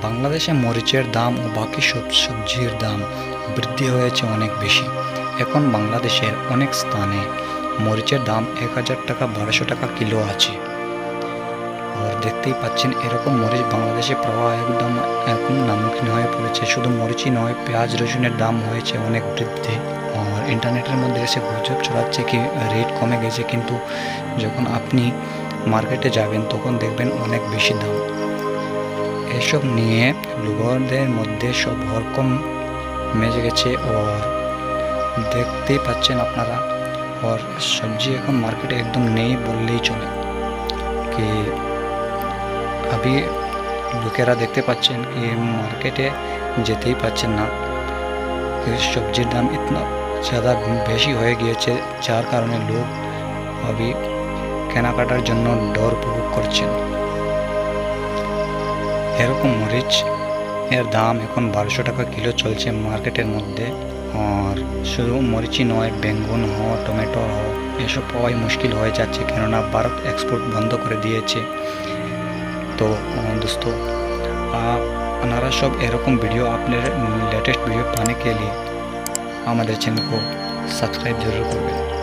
বাংলাদেশে মরিচের দাম ও বাকি সব সবজির দাম বৃদ্ধি হয়েছে অনেক বেশি। এখন বাংলাদেশের অনেক স্থানে মরিচের দাম এক হাজার টাকা বারোশো টাকা কিলো আছে। আর দেখতেই পাচ্ছেন, এরকম মরিচ বাংলাদেশে পাওয়া একদম এখন নামুকিন হয়ে পড়েছে। শুধু মরিচই নয়, পেঁয়াজ, রসুনের দাম হয়েছে অনেক বৃদ্ধি। আর ইন্টারনেটের মধ্যে এসে গুজব ছড়াচ্ছে কি, রেট কমে গেছে। কিন্তু যখন আপনি মার্কেটে যাবেন, তখন দেখবেন অনেক বেশি দাম। এসব নিয়ে লোকদের মধ্যে সব হরকম মেজে গেছে और দেখতেই পাচ্ছেন আপনারা और সবজি এখন মার্কেটে একদম নেই বললেই চলে কি আবি লোকেরা দেখতে পাচ্ছেন কি মার্কেটে যেতেই পাচ্ছেন না কি সবজির দাম ইতনা ज़्यादा বেশি হয়ে গিয়েছে যার কারণে লোক আবি কেনাকাটার জন্য ডর উপভোগ করছেন এরকম মরিচ এর দাম এখন বারোশো টাকা কিলো চলছে মার্কেটের মধ্যে। আর শুধু মরিচই নয়, বেঙ্গন হো টমেটো হো এসব পাওয়াই মুশকিল হয়ে যাচ্ছে কেননা ভারত এক্সপোর্ট বন্ধ করে দিয়েছে। তো দোস্ত আপনারা সব এরকম ভিডিও আপনার লেটেস্ট ভিডিও পানে কে আমাদের চ্যানেলকে সাবস্ক্রাইব জরুর করবেন।